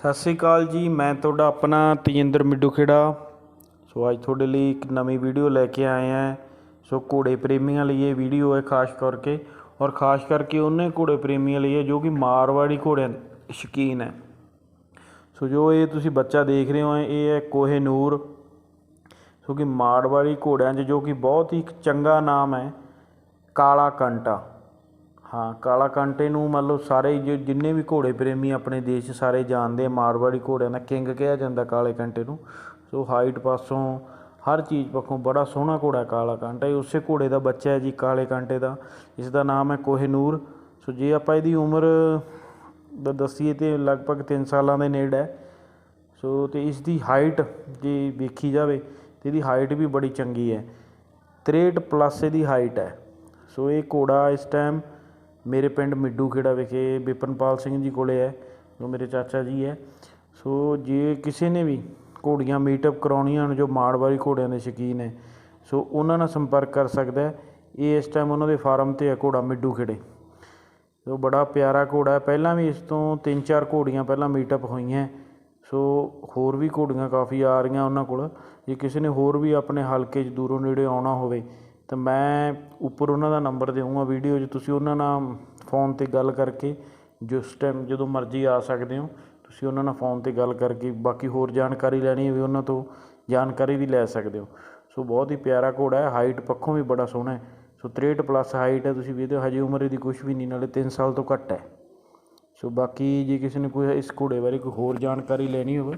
ਸਤਿ ਸ੍ਰੀ ਅਕਾਲ ਜੀ, ਮੈਂ ਤੁਹਾਡਾ ਆਪਣਾ ਤੇਜਿੰਦਰ ਮਿੱਡੂ ਖੇੜਾ ਸੋ ਅੱਜ ਤੁਹਾਡੇ ਲਈ ਇੱਕ ਨਵੀਂ ਵੀਡੀਓ ਲੈ ਕੇ ਆਏ ਹਾਂ। ਸੋ ਘੋੜੇ ਪ੍ਰੇਮੀਆਂ ਲਈ ਇਹ ਵੀਡੀਓ ਹੈ ਖਾਸ ਕਰਕੇ ਔਰ ਖਾਸ ਕਰਕੇ ਉਹਨੇ ਘੋੜੇ ਪ੍ਰੇਮੀਆਂ ਲਈ ਹੈ ਜੋ ਕਿ ਮਾਰਵਾੜੀ ਘੋੜਿਆਂ ਦੇ ਸ਼ੌਕੀਨ ਹੈ। ਸੋ ਜੋ ਇਹ ਤੁਸੀਂ ਬੱਚਾ ਦੇਖ ਰਹੇ ਹੋ, ਇਹ ਹੈ ਕੋਹੇ ਨੂਰ। ਸੋ ਕਿ ਮਾਰਵਾੜੀ ਘੋੜਿਆਂ 'ਚ ਜੋ ਕਿ ਬਹੁਤ ਹੀ ਚੰਗਾ ਨਾਮ ਹੈ, ਕਾਲਾ ਕੰਟਾ। ਹਾਂ, ਕਾਲਾ ਕਾਂਟੇ ਨੂੰ ਮੰਨ ਲਓ ਸਾਰੇ ਹੀ ਜਿੰਨੇ ਵੀ ਘੋੜੇ ਪ੍ਰੇਮੀ ਆਪਣੇ ਦੇਸ਼ 'ਚ ਸਾਰੇ ਜਾਣਦੇ ਆ, ਮਾਰਵਾੜੀ ਘੋੜਿਆਂ ਦਾ ਕਿੰਗ ਕਿਹਾ ਜਾਂਦਾ ਕਾਲੇ ਕਾਂਟੇ ਨੂੰ। ਸੋ ਹਾਈਟ ਪਾਸੋਂ ਹਰ ਚੀਜ਼ ਪੱਖੋਂ ਬੜਾ ਸੋਹਣਾ ਘੋੜਾ ਕਾਲਾ ਕਾਂਟਾ ਇਹ ਉਸੇ ਘੋੜੇ ਦਾ ਬੱਚਾ ਹੈ ਜੀ ਕਾਲੇ ਕਾਂਟੇ ਦਾ। ਇਸ ਦਾ ਨਾਮ ਹੈ ਕੋਹੇਨੂਰ ਸੋ ਜੇ ਆਪਾਂ ਇਹਦੀ ਉਮਰ ਦਾ, ਦੱਸੀਏ ਤੇ ਲਗਭਗ 3 ਸਾਲਾਂ ਦੇ ਨੇੜੇ ਹੈ। ਸੋ ਤੇ ਇਸ ਦੀ ਹਾਈਟ ਜੇ ਵੇਖੀ ਜਾਵੇ ਤੇ ਇਹਦੀ ਹਾਈਟ ਵੀ ਬੜੀ ਚੰਗੀ ਹੈ। 63 ਪਲੱਸ ਇਹਦੀ ਹਾਈਟ ਹੈ। ਸੋ ਇਹ ਘੋੜਾ ਇਸ ਟਾਈਮ ਮੇਰੇ ਪਿੰਡ ਮਿੱਡੂ ਖੇੜਾ ਵਿਖੇ ਵਿਪਨਪਾਲ ਸਿੰਘ ਜੀ ਕੋਲ ਹੈ, ਜੋ ਮੇਰੇ ਚਾਚਾ ਜੀ ਹੈ। ਸੋ ਜੇ ਕਿਸੇ ਨੇ ਵੀ ਘੋੜੀਆਂ ਮੀਟਅਪ ਕਰਾਉਣੀਆਂ ਹਨ, ਜੋ ਮਾੜਵਾਰੀ ਘੋੜਿਆਂ ਦੇ ਸ਼ੌਕੀਨ ਹੈ, ਸੋ ਉਹਨਾਂ ਨਾਲ ਸੰਪਰਕ ਕਰ ਸਕਦਾ ਹੈ। ਇਹ ਇਸ ਟਾਈਮ ਉਹਨਾਂ ਦੇ ਫਾਰਮ ਤੇ ਹੈ ਘੋੜਾ ਮਿੱਡੂ ਖੇੜੇ। ਸੋ ਬੜਾ ਪਿਆਰਾ ਘੋੜਾ ਹੈ। ਪਹਿਲਾਂ ਵੀ ਇਸ ਤੋਂ ਤਿੰਨ ਚਾਰ ਘੋੜੀਆਂ ਪਹਿਲਾਂ ਮੀਟਅਪ ਹੋਈਆਂ ਸੋ ਹੋਰ ਵੀ ਘੋੜੀਆਂ ਕਾਫੀ ਆ ਰਹੀਆਂ ਉਹਨਾਂ ਕੋਲ। ਜੇ ਕਿਸੇ ਨੇ ਹੋਰ ਵੀ ਆਪਣੇ ਹਲਕੇ 'ਚ ਦੂਰੋਂ ਨੇੜੇ ਆਉਣਾ ਹੋਵੇ ਤਾਂ ਮੈਂ ਉੱਪਰ ਉਹਨਾਂ ਦਾ ਨੰਬਰ ਦੇਵਾਂਗਾ ਵੀਡੀਓ 'ਚ। ਤੁਸੀਂ ਉਹਨਾਂ ਨਾਲ ਫੋਨ ਤੇ ਗੱਲ ਕਰਕੇ ਜਿਸ ਟਾਈਮ ਜਦੋਂ ਮਰਜ਼ੀ ਆ ਸਕਦੇ ਹੋ, ਤੁਸੀਂ ਉਹਨਾਂ ਨਾਲ ਫੋਨ ਤੇ ਗੱਲ ਕਰਕੇ ਬਾਕੀ ਹੋਰ ਜਾਣਕਾਰੀ ਲੈਣੀ ਹੋਵੇ ਉਹਨਾਂ ਤੋਂ, ਜਾਣਕਾਰੀ ਵੀ ਲੈ ਸਕਦੇ ਹੋ। ਸੋ ਬਹੁਤ ਹੀ ਪਿਆਰਾ ਘੋੜਾ ਹੈ ਹਾਈਟ ਪੱਖੋਂ ਵੀ ਬੜਾ ਸੋਹਣਾ ਹੈ। ਸੋ 63 ਪਲੱਸ ਹਾਈਟ ਹੈ, ਤੁਸੀਂ ਵੇਖਦੇ ਹੋ ਹਜੇ ਉਮਰ ਇਹਦੀ ਕੁਝ ਵੀ ਨਹੀਂ, ਨਾਲੇ 3 ਸਾਲ ਤੋਂ ਘੱਟ ਹੈ। ਸੋ ਬਾਕੀ ਜੇ ਕਿਸੇ ਨੇ ਕੋਈ ਇਸ ਘੋੜੇ ਬਾਰੇ ਕੋਈ ਹੋਰ ਜਾਣਕਾਰੀ ਲੈਣੀ ਹੋਵੇ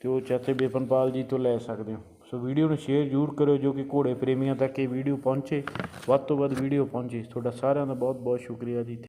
ਤੇ ਉਹ ਚਾਚੇ ਬੇਪਨਪਾਲ ਜੀ ਤੋਂ ਲੈ ਸਕਦੇ ਹੋ। ਸੋ ਵੀਡੀਓ ਨੂੰ ਸ਼ੇਅਰ ਜ਼ਰੂਰ ਕਰਿਓ ਜੋ ਕਿ ਘੋੜੇ ਪ੍ਰੇਮੀਆਂ ਤੱਕ ਇਹ ਵੀਡੀਓ ਪਹੁੰਚੇ। ਵੱਧ ਤੋਂ ਵੱਧ ਵੀਡੀਓ ਪਹੁੰਚੇ। ਤੁਹਾਡਾ ਸਾਰਿਆਂ ਦਾ ਬਹੁਤ ਬਹੁਤ ਸ਼ੁਕਰੀਆ ਜੀ।